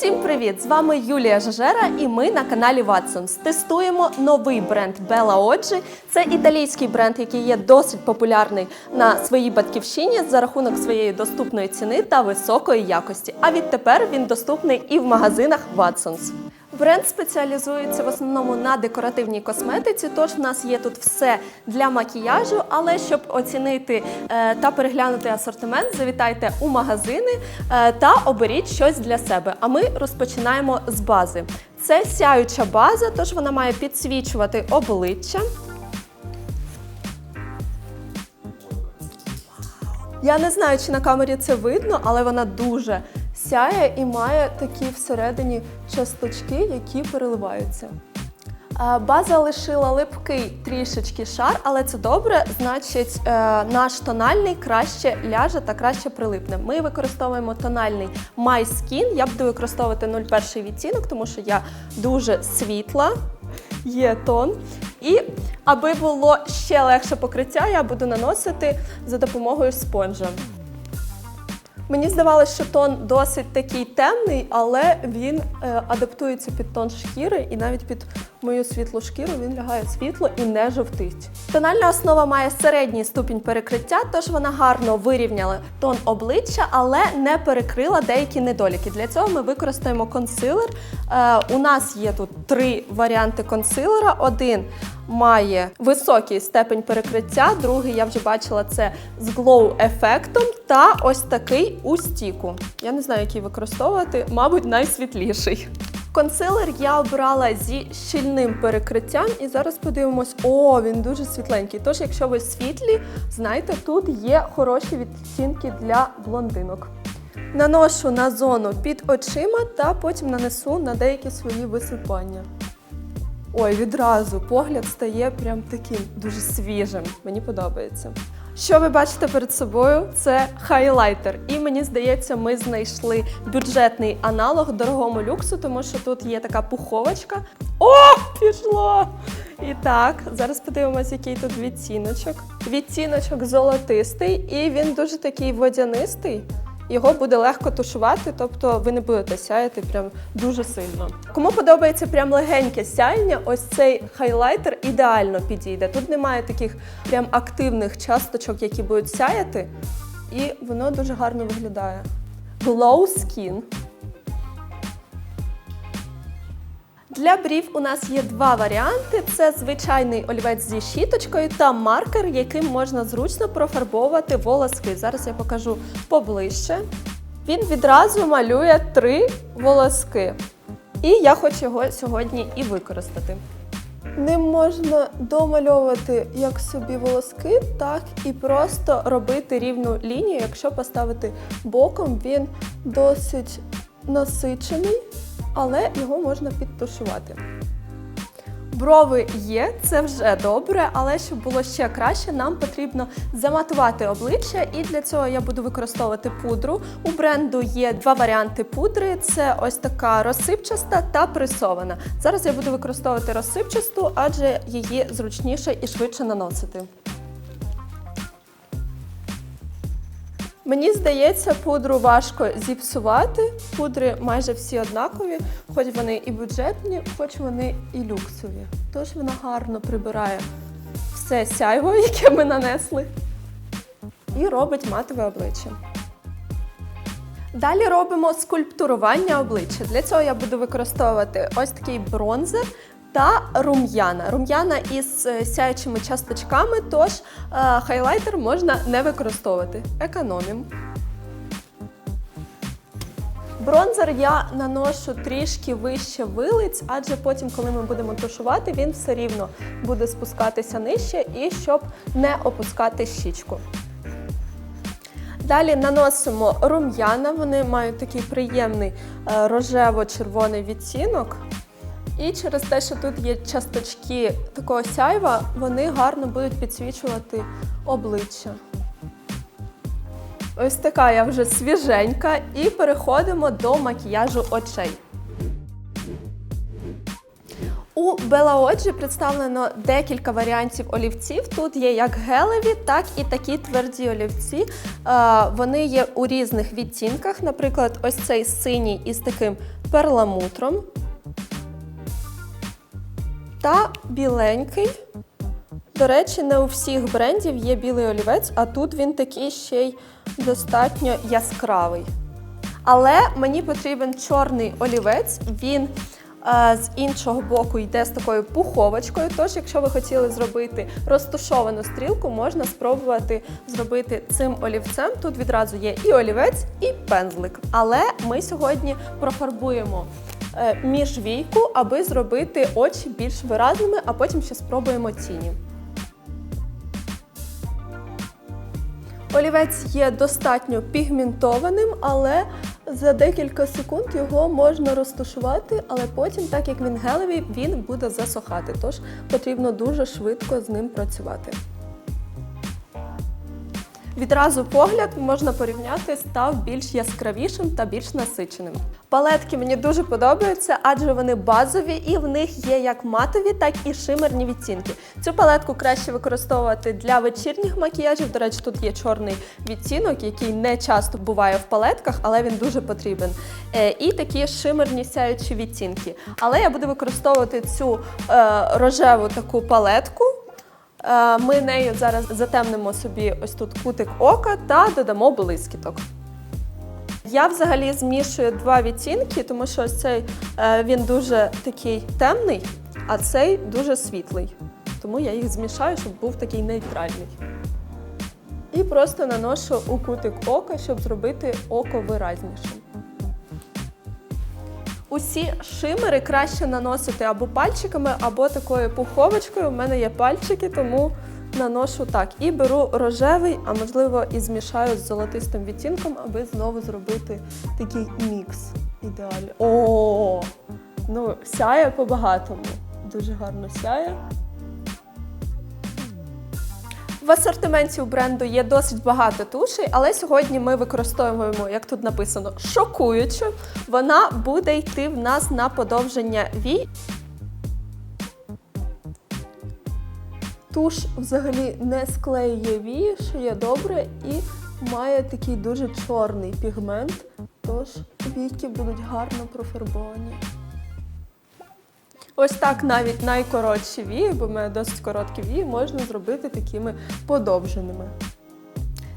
Всім привіт! З вами Юлія Жажера і ми на каналі Watsons. Тестуємо новий бренд Bella Oggi. Це італійський бренд, який є досить популярний на своїй батьківщині за рахунок своєї доступної ціни та високої якості. А відтепер він доступний і в магазинах Watsons. Бренд спеціалізується в основному на декоративній косметиці, тож в нас є тут все для макіяжу. Але щоб оцінити е, та переглянути асортимент, завітайте у магазини е, та оберіть щось для себе. А ми розпочинаємо з бази. Це сяюча база, тож вона має підсвічувати обличчя. Я не знаю, чи на камері це видно, але вона дуже сяє і має такі всередині часточки, які переливаються. Е, База лишила липкий трішечки шар, але це добре, значить, е, наш тональний краще ляже та краще прилипне. Ми використовуємо тональний My Skin. Я буду використовувати 01 відтінок, тому що я дуже світла, є тон. І аби було ще легше покриття, я буду наносити за допомогою спонжа. Мені здавалося, що тон досить такий темний, але він е, адаптується під тон шкіри і навіть під мою світлу шкіру він лягає світло і не жовтить. Тональна основа має середній ступінь перекриття, тож вона гарно вирівняла тон обличчя, але не перекрила деякі недоліки. Для цього ми використаємо консилер. Е, у нас є тут три варіанти консилера. Один має високий степень перекриття, другий я вже бачила це з глоу-ефектом, та ось такий у стіку. Я не знаю, який використовувати, мабуть, найсвітліший. Консилер я обрала зі щільним перекриттям, і зараз подивимось, о, він дуже світленький. Тож, якщо ви світлі, знайте, тут є хороші відтінки для блондинок. Наношу на зону під очима та потім нанесу на деякі свої висипання. Ой, відразу погляд стає прям таким дуже свіжим. Мені подобається. Що ви бачите перед собою? Це хайлайтер. І мені здається, ми знайшли бюджетний аналог дорогому люксу, тому що тут є така пуховочка. О, пішло! І так, зараз подивимось, який тут відтіночок. Відтіночок золотистий, і він дуже такий водянистий. Його буде легко тушувати, тобто ви не будете сяяти прям дуже сильно. Кому подобається прям легеньке сяєння, ось цей хайлайтер ідеально підійде. Тут немає таких прям активних часточок, які будуть сяяти, і воно дуже гарно виглядає. Glow Skin. Для брів у нас є два варіанти: це звичайний олівець зі щіточкою та маркер, яким можна зручно профарбовувати волоски. Зараз я покажу поближче. Він відразу малює три волоски. І я хочу його сьогодні і використати. Ним можна домальовувати як собі волоски, так і просто робити рівну лінію. Якщо поставити боком, він досить насичений, але його можна підтушувати. Брови є, це вже добре, але щоб було ще краще, нам потрібно заматувати обличчя, і для цього я буду використовувати пудру. У бренду є два варіанти пудри: це ось така розсипчаста та пресована. Зараз я буду використовувати розсипчасту, адже її зручніше і швидше наносити. Мені здається, пудру важко зіпсувати. Пудри майже всі однакові, хоч вони і бюджетні, хоч вони і люксові. Тож вона гарно прибирає все сяйво, яке ми нанесли, і робить матове обличчя. Далі робимо скульптурування обличчя. Для цього я буду використовувати ось такий бронзер та рум'яна. Рум'яна із е, сяючими часточками, тож е, хайлайтер можна не використовувати. Економім. Бронзер я наношу трішки вище вилиць, адже потім, коли ми будемо тушувати, він все рівно буде спускатися нижче і щоб не опускати щічку. Далі наносимо рум'яна, вони мають такий приємний е, рожево-червоний відтінок. І через те, що тут є часточки такого сяйва, вони гарно будуть підсвічувати обличчя. Ось така я вже свіженька, і переходимо до макіяжу очей. У Белаоджі представлено декілька варіантів олівців. Тут є як гелеві, так і такі тверді олівці. Е, Вони є у різних відтінках. Наприклад, ось цей синій із таким перламутром. Та біленький. До речі, не у всіх брендів є білий олівець, а тут він такий ще й достатньо яскравий. Але мені потрібен чорний олівець. Він е, з іншого боку йде з такою пуховочкою. Тож, якщо ви хотіли зробити розтушовану стрілку, можна спробувати зробити цим олівцем. Тут відразу є і олівець, і пензлик. Але ми сьогодні профарбуємо е, міжвійку, аби зробити очі більш виразними, а потім ще спробуємо тіні. Олівець є достатньо пігментованим, але за декілька секунд його можна розташувати, але потім, так як він гелевий, він буде засохати. Тож потрібно дуже швидко з ним працювати. Відразу погляд можна порівняти став більш яскравішим та більш насиченим. Палетки мені дуже подобаються, адже вони базові і в них є як матові, так і шимерні відтінки. Цю палетку краще використовувати для вечірніх макіяжів. До речі, тут є чорний відтінок, який не часто буває в палетках, але він дуже потрібен. Е, І такі шимерні сяючі відтінки. Але я буду використовувати цю е, рожеву таку палетку. Е, Ми нею зараз затемнимо собі ось тут кутик ока та додамо блискіток. Я взагалі змішую два відтінки, тому що ось цей е, він дуже такий темний, а цей дуже світлий. Тому я їх змішаю, щоб був такий нейтральний. І просто наношу у кутик ока, щоб зробити око виразнішим. Усі шимери краще наносити або пальчиками, або такою пуховочкою. У мене є пальчики, тому наношу так. І беру рожевий, а можливо і змішаю з золотистим відтінком, аби знову зробити такий мікс Ідеально. О, ну сяє по-багатому. Дуже гарно сяє. В асортименті у бренду є досить багато тушей, але сьогодні ми використовуємо, як тут написано, шокуючу. Вона буде йти в нас на подовження вій. Туш взагалі не склеює вії, що є добре, і має такий дуже чорний пігмент, тож війки будуть гарно профарбовані. Ось так навіть найкоротші вії, бо мене досить короткі вії, можна зробити такими подовженими.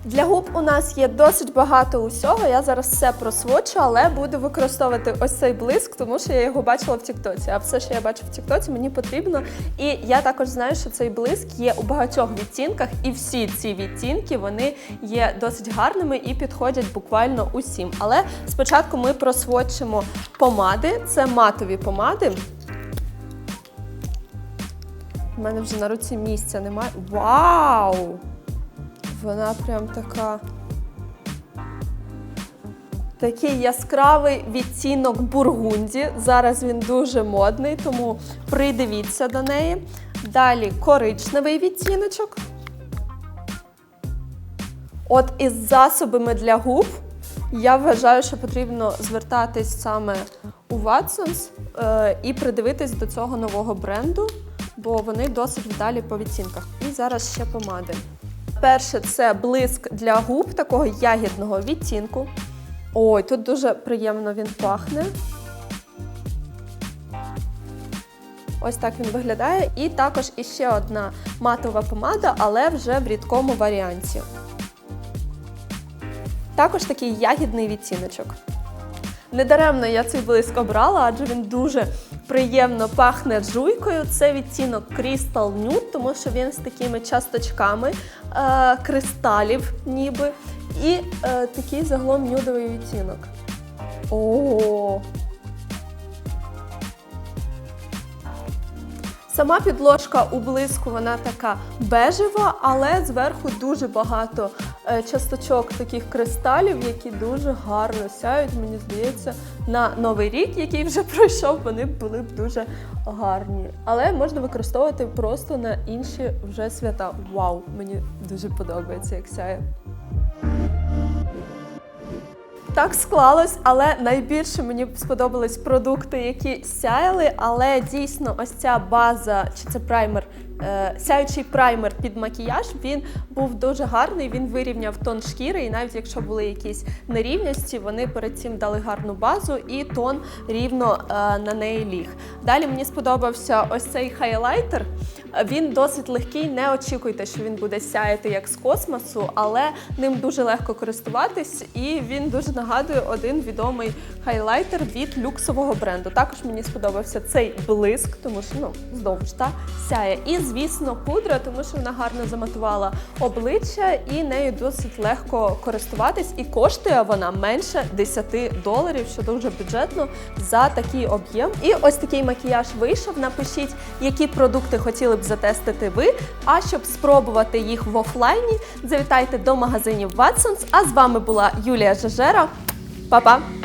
Для губ у нас є досить багато усього. Я зараз все просвочу, але буду використовувати ось цей блиск, тому що я його бачила в Тіктоці. А все, що я бачу в Тіктоці, мені потрібно. І я також знаю, що цей блиск є у багатьох відтінках, і всі ці відтінки вони є досить гарними і підходять буквально усім. Але спочатку ми просвочимо помади. Це матові помади. У мене вже на руці місця немає. Вау! Вона прям така. Такий яскравий відтінок бургунді. Зараз він дуже модний, тому придивіться до неї. Далі коричневий відтіночок. От із засобами для губ я вважаю, що потрібно звертатись саме у Watsons е, і придивитись до цього нового бренду, бо вони досить вдалі по відтінках. І зараз ще помади. Перше це блиск для губ такого ягідного відтінку. Ой, тут дуже приємно він пахне. Ось так він виглядає. І також іще одна матова помада, але вже в рідкому варіанті. Також такий ягідний відтіночок. Недаремно я цей блиск обрала, адже він дуже приємно пахне жуйкою. Це відтінок Crystal Nude, тому що він з такими часточками е, кристалів, ніби. І е, такий загалом нюдовий відтінок. О! Сама підложка у блиску вона така бежева, але зверху дуже багато часточок таких кристалів, які дуже гарно сяють. Мені здається, на новий рік, який вже пройшов, вони були б дуже гарні. Але можна використовувати просто на інші вже свята. Вау! Мені дуже подобається, як сяє. Так склалось, але найбільше мені сподобались продукти, які сяяли. Але дійсно, ось ця база, чи це праймер, е, сяючий праймер під макіяж, він був дуже гарний. Він вирівняв тон шкіри, і навіть якщо були якісь нерівності, вони перед цим дали гарну базу і тон рівно е, на неї ліг. Далі мені сподобався ось цей хайлайтер. Він досить легкий. Не очікуйте, що він буде сяяти як з космосу, але ним дуже легко користуватись, і він дуже нагадує один відомий хайлайтер від люксового бренду. Також мені сподобався цей блиск, тому що ну знову ж та сяє. І звісно, пудра, тому що вона гарно заматувала обличчя і нею досить легко користуватись. І коштує вона менше 10 доларів, що дуже бюджетно за такий об'єм. І ось такий макіяж вийшов. Напишіть, які продукти хотіли б затестити ви. А щоб спробувати їх в офлайні, завітайте до магазинів Watsons. А з вами була Юлія Жежера. Па-па!